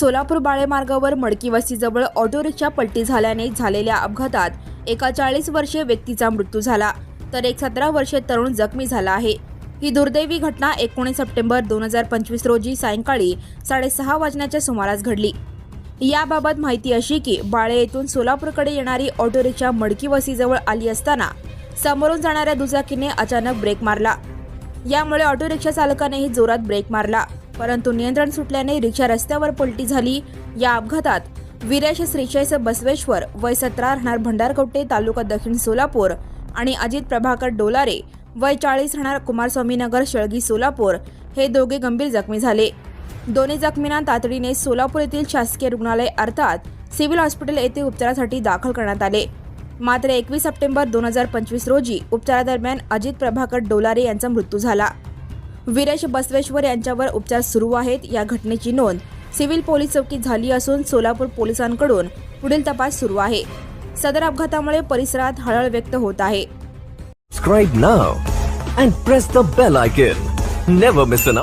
सोलापूर बाळे मार्गावर मडकी वस्तीजवळ auto rickshaw पलटी झाल्याने झालेल्या अपघातात एका चाळीस वर्षीय व्यक्तीचा मृत्यू झाला तर एक सतरा वर्षीय तरुण जखमी झाला आहे. ही दुर्दैवी घटना एकोणीस सप्टेंबर दोन हजार पंचवीस रोजी सायंकाळी साडेसहा वाजण्याच्या सुमारास घडली. याबाबत माहिती अशी की बाळे येथून सोलापूरकडे येणारी ऑटो रिक्षा मडकी वस्तीजवळ आली असताना समोरून जाणाऱ्या दुचाकीने अचानक ब्रेक मारला. यामुळे ऑटो रिक्षा चालकानेही जोरात ब्रेक मारला. परंतु नियंत्रण सुटल्याने रिक्षा रस्त्यावर पलटी झाली. या अपघातात विरेश श्रीशैस बसवेश्वर वय सतरा राहणार भंडारकवटे तालुका दक्षिण सोलापूर आणि अजित प्रभाकर डोलारे वय चाळीस राहणार कुमारस्वामीनगर शेळगी सोलापूर हे दोघे गंभीर जखमी झाले. दोन्ही जखमींना तातडीने सोलापूर येथील शासकीय रुग्णालय अर्थात सिव्हिल हॉस्पिटल येथे उपचारासाठी दाखल करण्यात आले. मात्र एकवीस सप्टेंबर दोन हजार पंचवीस रोजी उपचारादरम्यान अजित प्रभाकर डोलारे यांचा मृत्यू झाला. वीरेश बसवेश्वर यांच्यावर उपचार सुरू आहेत या घटनेची नोंद सिव्हिल पोलीस चौकीत झाली असून सोलापूर पोलिसांकडून पुढील तपास सुरू आहे. सदर अपघातामुळे परिसरात हळहळ व्यक्त होत आहे.